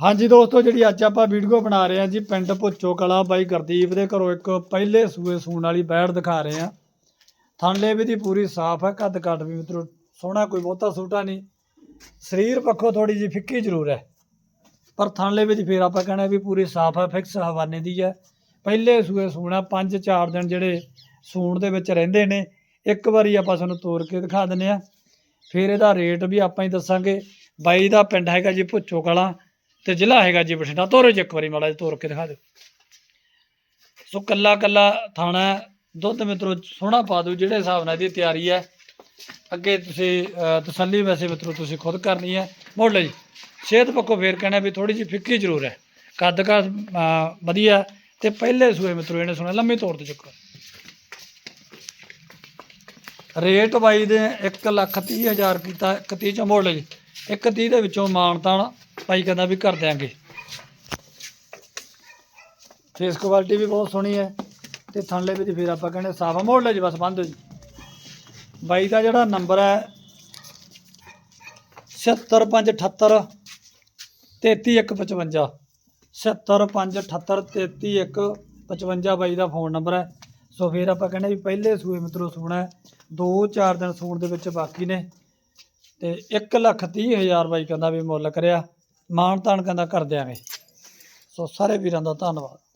ਹਾਂਜੀ ਦੋਸਤੋ, ਜਿਹੜੀ ਅੱਜ ਆਪਾਂ ਵੀਡੀਓ ਬਣਾ ਰਹੇ ਹਾਂ ਜੀ, ਪਿੰਡ ਭੁੱਚੋ ਕਲਾ ਬਾਈ ਗੁਰਦੀਪ ਦੇ ਘਰੋਂ ਇੱਕ ਪਹਿਲੇ ਸੂਏ ਸੂਣ ਵਾਲੀ ਬੈੜ ਦਿਖਾ ਰਹੇ ਹਾਂ। ਥਣਲੇ ਵੀ ਦੀ ਪੂਰੀ ਸਾਫ਼ ਹੈ, ਕੱਦ ਕੱਟ ਵੀ ਮਿੱਤਰੋ, ਸੋਹਣਾ ਕੋਈ ਬਹੁਤਾ ਸੂਟਾ ਨਹੀਂ। ਸਰੀਰ ਪੱਖੋਂ ਥੋੜੀ ਜਿਹੀ ਫਿੱਕੀ ਜ਼ਰੂਰ ਹੈ। ਪਰ ਥਣਲੇ ਵਿੱਚ ਫੇਰ ਆਪਾਂ ਕਹਿੰਦੇ ਵੀ ਪੂਰੀ ਸਾਫ਼ ਹੈ, ਫਿਕਸ ਹਵਾਨੇ ਦੀ ਹੈ। ਪਹਿਲੇ ਸੂਏ ਸੂਣਾ 5-4 ਦਿਨ ਜਿਹੜੇ ਸੂਣ ਦੇ ਵਿੱਚ ਰਹਿੰਦੇ ਨੇ, ਇੱਕ ਵਾਰੀ ਆਪਾਂ ਤੁਹਾਨੂੰ ਤੋੜ ਕੇ ਦਿਖਾ ਦਿੰਨੇ ਆ ਫਿਰ ਇਹਦਾ ਰੇਟ ਵੀ ਆਪਾਂ ਹੀ ਦੱਸਾਂਗੇ। ਬਾਈ ਦਾ ਪਿੰਡ ਹੈਗਾ ਜੀ ਭੁੱਚੋ ਕਲਾ। ਤੇ ਜ਼ਿਲ੍ਹਾ ਹੈਗਾ ਜੀ ਬਠਿੰਡਾ, ਤੋਰੋ ਜੀ ਇੱਕ ਵਾਰੀ ਮਾੜਾ ਜਿਹਾ ਤੋਰ ਕੇ ਦਿਖਾ ਦਿਓ। ਸੋ ਕੱਲਾ ਕੱਲਾ ਥਾਣਾ ਦੁੱਧ ਮਿੱਤਰੋ, ਸੋਹਣਾ ਪਾ ਦਿਓ, ਜਿਹੜੇ ਹਿਸਾਬ ਨਾਲ ਇਹਦੀ ਤਿਆਰੀ ਹੈ। ਅੱਗੇ ਤੁਸੀਂ ਤਸੱਲੀ ਵੈਸੇ ਮਿੱਤਰੋ, ਤੁਸੀਂ ਖੁਦ ਕਰਨੀ ਹੈ। ਮੋੜ ਲਓ ਜੀ ਸਿਹਤ ਪੱਖੋਂ ਫੇਰ ਕਹਿਣਾ ਵੀ ਥੋੜੀ ਜਿਹੀ ਫਿੱਕੀ ਜ਼ਰੂਰ ਹੈ। ਕੱਦ ਕਾ ਵਧੀਆ ਤੇ ਪਹਿਲੇ ਸੂਏ ਮਿੱਤਰੋ, ਇਹਨੇ ਸੁਣਿਆ, ਲੰਮੀ ਤੌਰ ਤੇ ਚੁੱਕੋ। ਰੇਟ ਬਾਈ ਦੇ 1 ਲੱਖ ਤੀਹ ਹਜ਼ਾਰ ਕੀਤਾ 31 ਚ ਮੋੜ ਲਓ ਜੀ 31 ਦੇ ਵਿੱਚੋਂ ਮਾਨਤਾਨ ਭਾਈ ਕਹਿੰਦਾ ਵੀ ਕਰ ਦਿਆਂਗੇ। ਫੇਸ ਕੁਆਲਿਟੀ ਵੀ ਬਹੁਤ ਸੋਹਣੀ ਹੈ ਤੇ ਥਣਲੇ ਵਿੱਚ ਫਿਰ ਆਪਾਂ ਕਹਿੰਦੇ ਸਾਫ਼ ਮੋੜ ਲਓ ਜੀ ਬਸ, ਬੰਦ ਹੋ ਜੀ। ਬਾਈ ਦਾ ਜਿਹੜਾ ਨੰਬਰ ਹੈ 70578 33155 70578 33155 ਬਾਈ ਦਾ ਫੋਨ ਨੰਬਰ ਹੈ। ਸੋ ਫਿਰ ਆਪਾਂ ਕਹਿੰਦੇ ਵੀ ਪਹਿਲੇ ਸੂਏ ਮਿੱਤਰੋ ਸੂਣਾ 2-4 ਦਿਨ ਸੂਣ ਦੇ ਵਿੱਚ ਬਾਕੀ ਨੇ। ਤੇ 1 ਲੱਖ 30 ਹਜ਼ਾਰ ਬਾਈ ਕਹਿੰਦਾ ਵੀ ਮੁੱਲ ਕਰਿਆ, ਮਾਣ ਤਾਣ ਕਹਿੰਦਾ ਕਰ ਦਿਆਂਗੇ। ਸੋ ਸਾਰੇ ਵੀਰਾਂ ਦਾ ਧੰਨਵਾਦ।